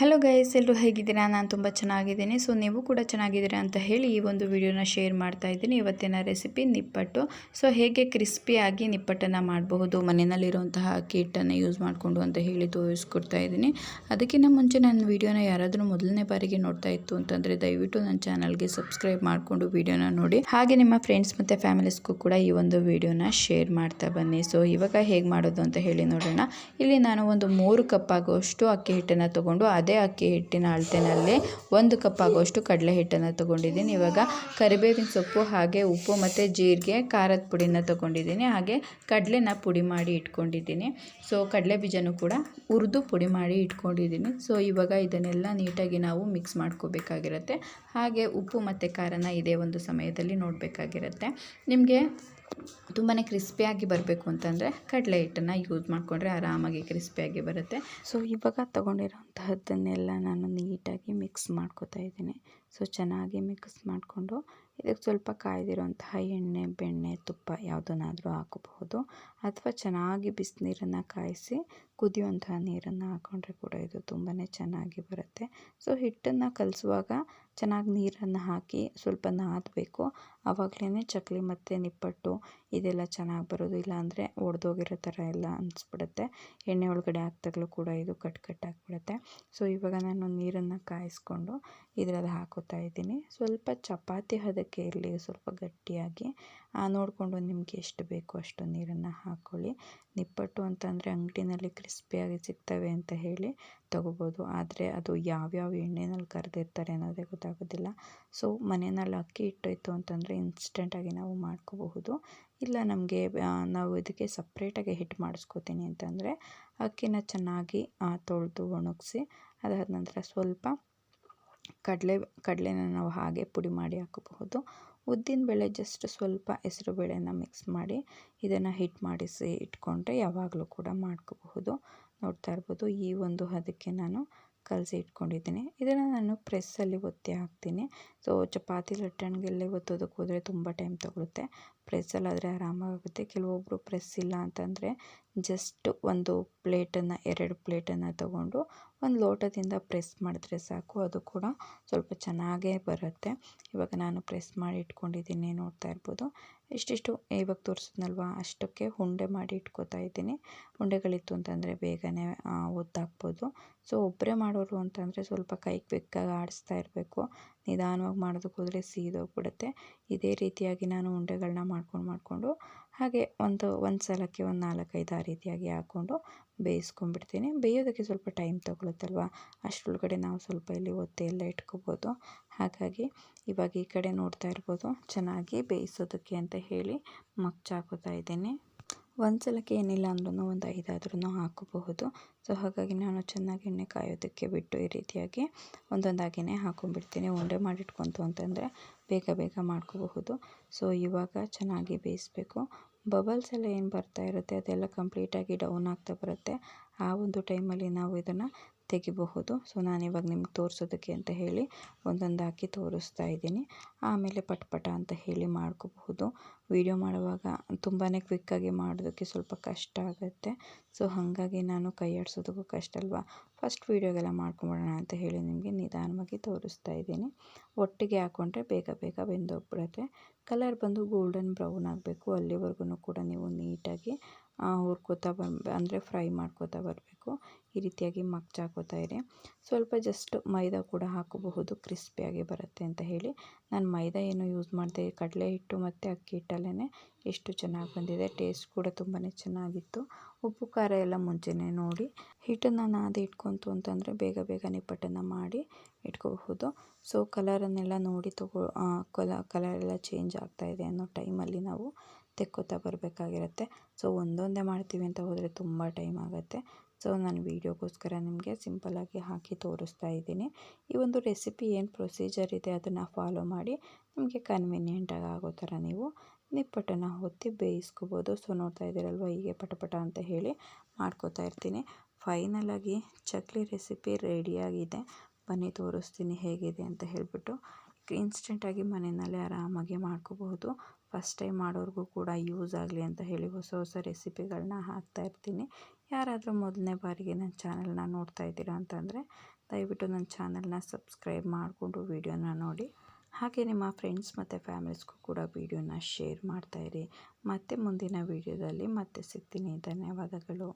Hello guys ಎಲ್ಲರೂ ಹೇಗಿದ್ದೀರಾ? ನಾನು ತುಂಬ ಚೆನ್ನಾಗಿದ್ದೀನಿ. ಸೊ ನೀವು ಕೂಡ ಚೆನ್ನಾಗಿದ್ದೀರಾ ಅಂತ ಹೇಳಿ ಈ ಒಂದು ವಿಡಿಯೋನ ಶೇರ್ ಮಾಡ್ತಾ ಇದ್ದೀನಿ. ಇವತ್ತಿನ ರೆಸಿಪಿ ನಿಪ್ಪಟ್ಟು. ಸೊ ಹೇಗೆ ಕ್ರಿಸ್ಪಿಯಾಗಿ ನಿಪ್ಪಟ್ಟನ್ನು ಮಾಡಬಹುದು, ಮನೆಯಲ್ಲಿರುವಂತಹ ಅಕ್ಕಿ ಹಿಟ್ಟನ್ನು ಯೂಸ್ ಮಾಡಿಕೊಂಡು ಅಂತ ಹೇಳಿ ತೋರಿಸ್ಕೊಡ್ತಾ ಇದ್ದೀನಿ. ಅದಕ್ಕಿಂತ ಮುಂಚೆ ನನ್ನ ವಿಡಿಯೋನ ಯಾರಾದರೂ ಮೊದಲನೇ ಬಾರಿಗೆ ನೋಡ್ತಾ ಇತ್ತು ಅಂತಂದರೆ ದಯವಿಟ್ಟು ನನ್ನ ಚಾನಲ್ಗೆ ಸಬ್ಸ್ಕ್ರೈಬ್ ಮಾಡಿಕೊಂಡು ವೀಡಿಯೋನ ನೋಡಿ. ಹಾಗೆ ನಿಮ್ಮ ಫ್ರೆಂಡ್ಸ್ ಮತ್ತು ಫ್ಯಾಮಿಲೀಸ್ಗೂ ಕೂಡ ಈ ಒಂದು ವಿಡಿಯೋನ ಶೇರ್ ಮಾಡ್ತಾ ಬನ್ನಿ. ಸೊ ಇವಾಗ ಹೇಗೆ ಮಾಡೋದು ಅಂತ ಹೇಳಿ ನೋಡೋಣ. ಇಲ್ಲಿ ನಾನು ಒಂದು ಮೂರು ಕಪ್ ಆಗುವಷ್ಟು ಅಕ್ಕಿ ಹಿಟ್ಟನ್ನು ತೊಗೊಂಡು ಅಕ್ಕಿ ಹಿಟ್ಟಿನ ಅಳತೆನಲ್ಲಿ ಒಂದು ಕಪ್ ಆಗುವಷ್ಟು ಕಡಲೆ ಹಿಟ್ಟನ್ನು ತೊಗೊಂಡಿದ್ದೀನಿ. ಇವಾಗ ಕರಿಬೇವಿನ ಸೊಪ್ಪು ಹಾಗೆ ಉಪ್ಪು ಮತ್ತು ಜೀರಿಗೆ, ಖಾರದ ಪುಡಿನ ತೊಗೊಂಡಿದ್ದೀನಿ. ಹಾಗೆ ಕಡಲೆನ ಪುಡಿ ಮಾಡಿ ಇಟ್ಕೊಂಡಿದ್ದೀನಿ. ಸೊ ಕಡಲೆ ಬೀಜನೂ ಕೂಡ ಹುರಿದು ಪುಡಿ ಮಾಡಿ ಇಟ್ಕೊಂಡಿದ್ದೀನಿ. ಸೊ ಇವಾಗ ಇದನ್ನೆಲ್ಲ ನೀಟಾಗಿ ನಾವು ಮಿಕ್ಸ್ ಮಾಡ್ಕೋಬೇಕಾಗಿರುತ್ತೆ. ಹಾಗೆ ಉಪ್ಪು ಮತ್ತು ಖಾರನ ಇದೇ ಒಂದು ಸಮಯದಲ್ಲಿ ನೋಡಬೇಕಾಗಿರುತ್ತೆ. ನಿಮಗೆ ತುಂಬಾ ಕ್ರಿಸ್ಪಿಯಾಗಿ ಬರಬೇಕು ಅಂತಂದರೆ ಕಡಲೆ ಹಿಟ್ಟನ್ನು ಯೂಸ್ ಮಾಡಿಕೊಂಡ್ರೆ ಆರಾಮಾಗಿ ಕ್ರಿಸ್ಪಿಯಾಗಿ ಬರುತ್ತೆ. ಸೊ ಇವಾಗ ತೊಗೊಂಡಿರೋಂತಹದ್ದನ್ನೆಲ್ಲ ನಾನು ನೀಟಾಗಿ ಮಿಕ್ಸ್ ಮಾಡ್ಕೋತಾ ಇದ್ದೀನಿ. ಸೊ ಚೆನ್ನಾಗಿ ಮಿಕ್ಸ್ ಮಾಡಿಕೊಂಡು ಇದಕ್ಕೆ ಸ್ವಲ್ಪ ಕಾಯ್ದಿರೋಂತಹ ಎಣ್ಣೆ, ಬೆಣ್ಣೆ, ತುಪ್ಪ ಯಾವುದನ್ನಾದರೂ ಹಾಕಬಹುದು ಅಥವಾ ಚೆನ್ನಾಗಿ ಬಿಸಿನೀರನ್ನು ಕಾಯಿಸಿ ಕುದಿಯುವಂತಹ ನೀರನ್ನು ಹಾಕ್ಕೊಂಡ್ರೆ ಕೂಡ ಇದು ತುಂಬಾ ಚೆನ್ನಾಗಿ ಬರುತ್ತೆ. ಸೊ ಹಿಟ್ಟನ್ನು ಕಲಿಸುವಾಗ ಚೆನ್ನಾಗಿ ನೀರನ್ನು ಹಾಕಿ ಸ್ವಲ್ಪ ನಾದಬೇಕು ಆವಾಗಲೇ ಚಕ್ಕುಲಿ ಮತ್ತು ನಿಪ್ಪಟ್ಟು ಇದೆಲ್ಲ ಚೆನ್ನಾಗಿ ಬರೋದು. ಇಲ್ಲಾಂದರೆ ಒಡೆದೋಗಿರೋ ಥರ ಎಲ್ಲ ಅನಿಸ್ಬಿಡುತ್ತೆ. ಎಣ್ಣೆ ಒಳಗಡೆ ಹಾಕ್ದಾಗಲೂ ಕೂಡ ಇದು ಕಟ್ ಕಟ್ ಆಗಿಬಿಡುತ್ತೆ. ಸೊ ಇವಾಗ ನಾನು ನೀರನ್ನು ಕಾಯಿಸ್ಕೊಂಡು ಇದರಲ್ಲಿ ಹಾಕೋತಾ ಇದ್ದೀನಿ. ಸ್ವಲ್ಪ ಚಪಾತಿ ಹದಕ್ಕೆ ಇರಲಿ, ಸ್ವಲ್ಪ ಗಟ್ಟಿಯಾಗಿ. ನೋಡಿಕೊಂಡು ನಿಮಗೆ ಎಷ್ಟು ಬೇಕು ಅಷ್ಟು ನೀರನ್ನು ಹಾಕ್ಕೊಳ್ಳಿ ನಿಪ್ಪಟ್ಟು ಅಂತಂದರೆ ಅಂಗಡಿನಲ್ಲಿ ಕ್ರಿಸ್ಪಿಯಾಗಿ ಸಿಗ್ತವೆ ಅಂತ ಹೇಳಿ ತೊಗೋಬೋದು. ಆದರೆ ಅದು ಯಾವ್ಯಾವ ಎಣ್ಣೆನಲ್ಲಿ ಕರೆದಿರ್ತಾರೆ ಅನ್ನೋದೇ ಗೊತ್ತಾಗೋದಿಲ್ಲ. ಸೊ ಮನೆಯಲ್ಲಿ ಅಕ್ಕಿ ಹಿಟ್ಟೋಯ್ತು ಅಂತಂದರೆ ಇನ್ಸ್ಟೆಂಟಾಗಿ ನಾವು ಮಾಡ್ಕೋಬಹುದು. ಇಲ್ಲ ನಮಗೆ ನಾವು ಇದಕ್ಕೆ ಸಪ್ರೇಟಾಗಿ ಹಿಟ್ಟು ಮಾಡಿಸ್ಕೋತೀನಿ ಅಂತಂದರೆ ಅಕ್ಕಿನ ಚೆನ್ನಾಗಿ ತೊಳೆದು ಒಣಗಿಸಿ ಅದಾದ ನಂತರ ಸ್ವಲ್ಪ ಕಡಲೆ, ಕಡಲೆನ ನಾವು ಹಾಗೆ ಪುಡಿ ಮಾಡಿ ಹಾಕಬಹುದು. ಉದ್ದಿನ ಬೇಳೆ ಜಸ್ಟ್ ಸ್ವಲ್ಪ ಹೆಸರು ಬೇಳೆನ ಮಿಕ್ಸ್ ಮಾಡಿ ಇದನ್ನು ಹಿಟ್ ಮಾಡಿಸಿ ಇಟ್ಕೊಂಡ್ರೆ ಯಾವಾಗಲೂ ಕೂಡ ಮಾಡ್ಕೋಬಹುದು. ನೋಡ್ತಾ ಇರ್ಬೋದು ಈ ಒಂದು ಹದಕ್ಕೆ ನಾನು ಕಲಸಿ ಇಟ್ಕೊಂಡಿದ್ದೀನಿ. ಇದನ್ನು ನಾನು ಪ್ರೆಸ್ಸಲ್ಲಿ ಒತ್ತಿ ಹಾಕ್ತೀನಿ. ಸೊ ಚಪಾತಿ ಲಟ್ಟಣಿಗೆಲ್ಲ ಒತ್ತೋದಕ್ಕೆ ಹೋದರೆ ತುಂಬ ಟೈಮ್ ತೊಗೊಳುತ್ತೆ. ಪ್ರೆಸ್ಸಲ್ಲಾದರೆ ಆರಾಮಾಗುತ್ತೆ. ಕೆಲವೊಬ್ಬರು ಪ್ರೆಸ್ ಇಲ್ಲ ಅಂತಂದರೆ ಜಸ್ಟ್ ಒಂದು ಪ್ಲೇಟನ್ನು, ಎರಡು ಪ್ಲೇಟನ್ನು ತಗೊಂಡು ಒಂದು ಲೋಟದಿಂದ ಪ್ರೆಸ್ ಮಾಡಿದ್ರೆ ಸಾಕು. ಅದು ಕೂಡ ಸ್ವಲ್ಪ ಚೆನ್ನಾಗೇ ಬರುತ್ತೆ. ಇವಾಗ ನಾನು ಪ್ರೆಸ್ ಮಾಡಿ ಇಟ್ಕೊಂಡಿದ್ದೀನಿ ನೋಡ್ತಾ ಇರ್ಬೋದು. ಇಷ್ಟಿಷ್ಟು ಇವಾಗ ತೋರಿಸಿದ್ನಲ್ವ? ಅಷ್ಟಕ್ಕೆ ಉಂಡೆ ಮಾಡಿ ಇಟ್ಕೋತಾ ಇದ್ದೀನಿ. ಉಂಡೆಗಳಿತ್ತು ಅಂತಂದರೆ ಬೇಗನೆ ಒದ್ದಾಕ್ಬೋದು. ಸೊ ಒಬ್ಬರೇ ಮಾಡೋರು ಅಂತಂದರೆ ಸ್ವಲ್ಪ ಕೈ ಕ್ವಿಕ್ಕಾಗಿ ಆಡಿಸ್ತಾ ಇರಬೇಕು. ನಿಧಾನವಾಗಿ ಮಾಡೋದಕ್ಕೆ ಹೋದರೆ ಸೀದೋಗ್ಬಿಡುತ್ತೆ. ಇದೇ ರೀತಿಯಾಗಿ ನಾನು ಉಂಡೆಗಳನ್ನ ಮಾಡ್ಕೊಂಡು ಮಾಡಿಕೊಂಡು ಹಾಗೆ ಒಂದು ಒಂದು ಸಲಕ್ಕೆ ಒಂದು ನಾಲ್ಕೈದು ಆ ರೀತಿಯಾಗಿ ಹಾಕ್ಕೊಂಡು ಬೇಯಿಸ್ಕೊಂಡ್ಬಿಡ್ತೀನಿ. ಬೇಯೋದಕ್ಕೆ ಸ್ವಲ್ಪ ಟೈಮ್ ತೊಗೊಳುತ್ತಲ್ವ? ಅಷ್ಟರೊಳಗಡೆ ನಾವು ಸ್ವಲ್ಪ ಇಲ್ಲಿ ಒತ್ತೆ ಎಲ್ಲ ಇಟ್ಕೋಬೋದು. ಹಾಗಾಗಿ ಇವಾಗ ಈ ಕಡೆ ನೋಡ್ತಾ ಇರ್ಬೋದು. ಚೆನ್ನಾಗಿ ಬೇಯಿಸೋದಕ್ಕೆ ಅಂತ ಹೇಳಿ ಮಗ್ಚಾಕೋತಾ ಇದ್ದೀನಿ. ಒಂದು ಸಲಕ್ಕೆ ಏನಿಲ್ಲ ಅಂದ್ರೂ ಒಂದು ಐದಾದ್ರೂ ಹಾಕೋಬಹುದು ಸೊ, ಹಾಗಾಗಿ ನಾನು ಚೆನ್ನಾಗಿ ಎಣ್ಣೆ ಕಾಯೋದಕ್ಕೆ ಬಿಟ್ಟು ಈ ರೀತಿಯಾಗಿ ಒಂದೊಂದಾಗಿಯೇ ಹಾಕೊಂಡ್ಬಿಡ್ತೀನಿ. ಉಂಡೆ ಮಾಡಿಟ್ಕೊಂತು ಅಂತಂದರೆ ಬೇಗ ಬೇಗ ಮಾಡ್ಕೋಬಹುದು. ಸೊ ಇವಾಗ ಚೆನ್ನಾಗಿ ಬೇಯಿಸಬೇಕು. ಬಬಲ್ಸ್ ಎಲ್ಲ ಏನು ಬರ್ತಾ ಇರುತ್ತೆ ಅದೆಲ್ಲ ಕಂಪ್ಲೀಟಾಗಿ ಡೌನ್ ಆಗ್ತಾ ಬರುತ್ತೆ. ಆ ಒಂದು ಟೈಮಲ್ಲಿ ನಾವು ಇದನ್ನು ತೆಗಿಬಹುದು. ಸೊ ನಾನು ಇವಾಗ ನಿಮ್ಗೆ ತೋರಿಸೋದಕ್ಕೆ ಅಂತ ಹೇಳಿ ಒಂದೊಂದು ಹಾಕಿ ತೋರಿಸ್ತಾ ಇದ್ದೀನಿ. ಆಮೇಲೆ ಪಟ್ ಪಟ ಅಂತ ಹೇಳಿ ಮಾಡ್ಕೋಬಹುದು. ವಿಡಿಯೋ ಮಾಡುವಾಗ ತುಂಬಾ ಕ್ವಿಕ್ಕಾಗಿ ಮಾಡೋದಕ್ಕೆ ಸ್ವಲ್ಪ ಕಷ್ಟ ಆಗುತ್ತೆ. ಸೊ ಹಾಗಾಗಿ ನಾನು ಕೈ ಆಡಿಸೋದಕ್ಕೂ ಕಷ್ಟ ಅಲ್ವಾ? ಫಸ್ಟ್ ವೀಡಿಯೋಗೆಲ್ಲ ಮಾಡ್ಕೊಂಬಿಡೋಣ ಅಂತ ಹೇಳಿ ನಿಮಗೆ ನಿಧಾನವಾಗಿ ತೋರಿಸ್ತಾ ಇದ್ದೀನಿ. ಒಟ್ಟಿಗೆ ಹಾಕ್ಕೊಂಡ್ರೆ ಬೇಗ ಬೇಗ ಬೆಂದೋಗ್ಬಿಡುತ್ತೆ. ಕಲರ್ ಬಂದು ಗೋಲ್ಡನ್ ಬ್ರೌನ್ ಆಗಬೇಕು. ಅಲ್ಲಿವರೆಗೂ ಕೂಡ ನೀವು ನೀಟಾಗಿ ಹುರ್ಕೋತಾ ಬಂದು, ಅಂದರೆ ಫ್ರೈ ಮಾಡ್ಕೋತಾ ಬರಬೇಕು. ಈ ರೀತಿಯಾಗಿ ಮಗ್ಚಾಕೋತಾ ಇದೆ ಸ್ವಲ್ಪ ಜಸ್ಟ್ ಮೈದಾ ಕೂಡ ಹಾಕಬಹುದು, ಕ್ರಿಸ್ಪಿಯಾಗಿ ಬರುತ್ತೆ ಅಂತ ಹೇಳಿ. ನಾನು ಮೈದಾ ಏನು ಯೂಸ್ ಮಾಡಿದೆ, ಕಡಲೆ ಹಿಟ್ಟು ಮತ್ತು ಅಕ್ಕಿ ಹಿಟ್ಟಲ್ಲೇ ಎಷ್ಟು ಚೆನ್ನಾಗಿ ಬಂದಿದೆ. ಟೇಸ್ಟ್ ಕೂಡ ತುಂಬಾ ಚೆನ್ನಾಗಿತ್ತು. ಉಪ್ಪು, ಖಾರ ಎಲ್ಲ ಮುಂಚೆನೇ ನೋಡಿ. ಹಿಟ್ಟನ್ನು ನಾದಿ ಇಟ್ಕೊತು ಅಂತಂದರೆ ಬೇಗ ಬೇಗ ನಿಪ್ಪಟ್ಟನ್ನು ಮಾಡಿ ಇಟ್ಕೋಬಹುದು. ಸೊ ಕಲರನ್ನೆಲ್ಲ ನೋಡಿ ತಗೋ ಕಲ ಕಲರ್ ಎಲ್ಲ ಚೇಂಜ್ ಆಗ್ತಾಯಿದೆ ಅನ್ನೋ ಟೈಮಲ್ಲಿ ನಾವು ತೆಕ್ಕೋತಾ ಬರಬೇಕಾಗಿರುತ್ತೆ. ಸೊ, ಒಂದೊಂದೇ ಮಾಡ್ತೀವಿ ಅಂತ ಹೋದರೆ ತುಂಬ ಟೈಮ್ ಆಗುತ್ತೆ. ಸೊ, ನಾನು ವೀಡಿಯೋಗೋಸ್ಕರ ನಿಮಗೆ ಸಿಂಪಲ್ಲಾಗಿ ಹಾಕಿ ತೋರಿಸ್ತಾ ಇದ್ದೀನಿ. ಈ ಒಂದು ರೆಸಿಪಿ ಏನು ಪ್ರೊಸೀಜರ್ ಇದೆ ಅದನ್ನು ಫಾಲೋ ಮಾಡಿ ನಿಮಗೆ ಕನ್ವೀನಿಯೆಂಟಾಗಿ ಆಗೋ ಥರ ನೀವು ನಿಪ್ಪಟ್ಟನ್ನು ಹೊತ್ತಿ ಬೇಯಿಸ್ಕೋಬೋದು. ಸೊ, ನೋಡ್ತಾ ಇದ್ದೀರಲ್ವ, ಹೀಗೆ ಪಟಪಟ ಅಂತ ಹೇಳಿ ಮಾಡ್ಕೋತಾ ಇರ್ತೀನಿ. ಫೈನಲಾಗಿ ಚಕ್ಲಿ ರೆಸಿಪಿ ರೆಡಿಯಾಗಿದೆ ಬನ್ನಿ, ತೋರಿಸ್ತೀನಿ ಹೇಗಿದೆ ಅಂತ ಹೇಳಿಬಿಟ್ಟು. ಇನ್ಸ್ಟೆಂಟಾಗಿ ಮನೆಯಲ್ಲೇ ಆರಾಮಾಗಿ ಮಾಡ್ಕೋಬಹುದು. ಫಸ್ಟ್ ಟೈಮ್ ಮಾಡೋರಿಗೂ ಕೂಡ ಯೂಸ್ ಆಗಲಿ ಅಂತ ಹೇಳಿ ಹೊಸ ಹೊಸ ರೆಸಿಪಿಗಳನ್ನ ಹಾಕ್ತಾ ಇರ್ತೀನಿ. ಯಾರಾದರೂ ಮೊದಲನೇ ಬಾರಿಗೆ ನನ್ನ ಚಾನಲ್ನ ನೋಡ್ತಾ ಇದ್ದೀರಾ ಅಂತಂದರೆ, ದಯವಿಟ್ಟು ನನ್ನ ಚಾನಲ್ನ ಸಬ್ಸ್ಕ್ರೈಬ್ ಮಾಡಿಕೊಂಡು ವೀಡಿಯೋನ ನೋಡಿ. ಹಾಗೆ ನಿಮ್ಮ ಫ್ರೆಂಡ್ಸ್ ಮತ್ತು ಫ್ಯಾಮಿಲೀಸ್ಗೂ ಕೂಡ ವೀಡಿಯೋನ ಶೇರ್ ಮಾಡ್ತಾಯಿರಿ ಮತ್ತೆ ಮುಂದಿನ ವಿಡಿಯೋದಲ್ಲಿ ಮತ್ತೆ ಸಿಗ್ತೀನಿ. ಧನ್ಯವಾದಗಳು.